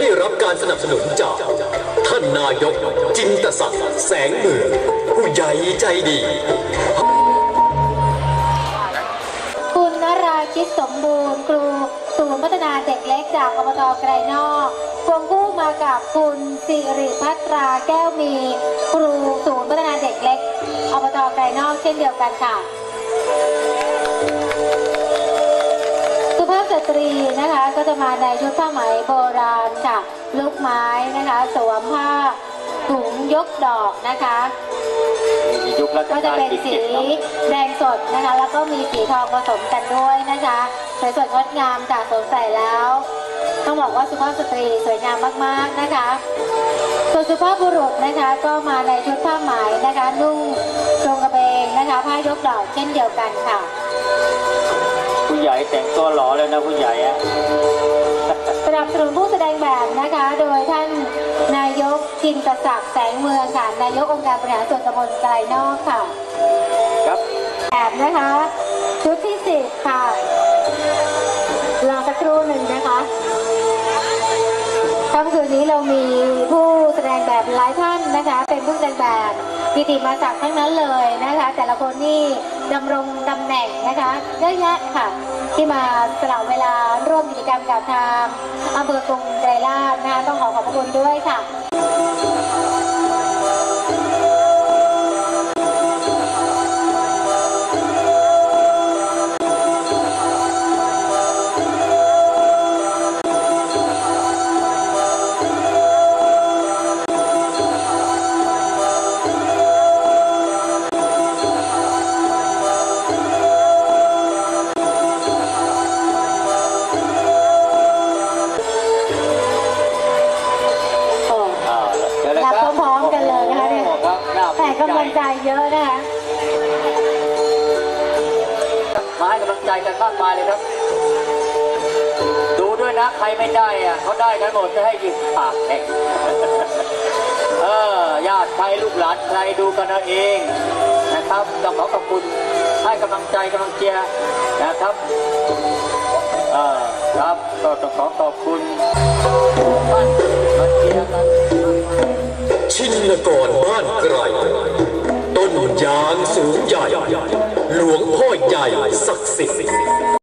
ได้รับการสนับสนุนจาก ท่านนายก จินตศักดิ์แสงเมืองผู้ใหญ่ใจดี คุณนราชิตสมบูรณ์ครูศูนย์พัฒนาเด็กเล็กจากอบตไกรนอกควงคู่มากับคุณสิริพัตราแก้วมี ครูศูนย์พัฒนาเด็กเล็กอบตไกรนอกเช่นเดียวกันค่ะ ตรีนะคะก็จะมาในชุดผ้าไหมโบราณค่ะ ลูกไม้นะคะ สวมผ้าถุงยกดอกนะคะมียุครัชก็จะกาลเป็นที่สีสิบเนาะแดงสดนะคะ แล้วก็มีสีทองผสมกันด้วยนะคะสวยสดงดงามจากสวมใส่แล้ว ต้องบอกว่าสุภาพสตรีสวยงามมากๆนะคะ ส่วนสุภาพบุรุษนะคะก็มาในชุดผ้าไหมนะคะนุ่งจงกระเบนนะคะ ผ้ายกดอกเช่นเดียวกันค่ะ ผู้ใหญ่แต่งตัวหล่อเลยนะผู้ใหญ่อะสนับสนุนผู้แสดงแบบนะคะ โดยท่านนายกจินตศักดิ์แสงเมืองค่ะนายกองค์การบริหารส่วนตำบลไกลนอกค่ะครับแบบนะคะชุดที่สิบค่ะรอสักครู่หนึ่งนะคะค่ำคืนนี้เรามีผู้แส ดงแบบหลายท่านนะคะ เป็นผู้แสดงแบบกิติมาศักดิ์ทั้งนั้นเลยนะคะ แต่ละคนนี่ดำรงตำแหน่งนะคะเยอะแยะค่ะ ที่มาสละเวลาร่วมกิจกรรมกับทางอำเภอกรุงไกรลาบนะคะต้องขอขอบพระคุณด้วยค่ะ กำลังใจเยอะนะคะมาให้กำลังใจกันมากมายเลยครับ ดูด้วยนะใครไม่ได้อะเขาได้กันหมดจะให้ยิงปากแข็งเออญาติใครลูกหลานใครดูกันเอาเองนะครับต้องขอขอบคุณให้กำลังใจกำลังเชียร์นะครับเออครับก็ต้องขอขอบคุณทุกท่านมาเชียร์กันชินกรบ้านไกรต้น ยางสูงใหญ่ หลวงพ่อใหญ่ศักดิ์สิทธิ์